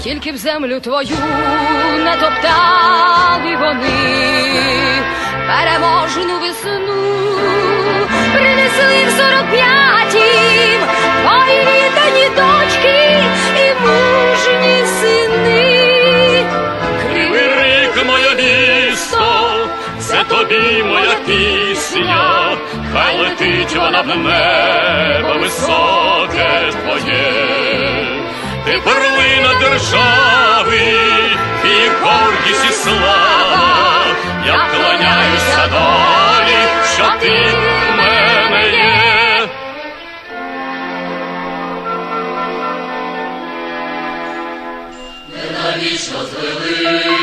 скільки б землю твою не топтали вони, переможну весну принесли в сорок п'ятім твої віддані дочки і мужні сини. Кривий моє місто, це тобі моя пісня, хай летить вона в небо високе твоє, ти перлина держави, і гордість, і слава, я вклоняюся долі, що ти в мене є. Ненавічно звели.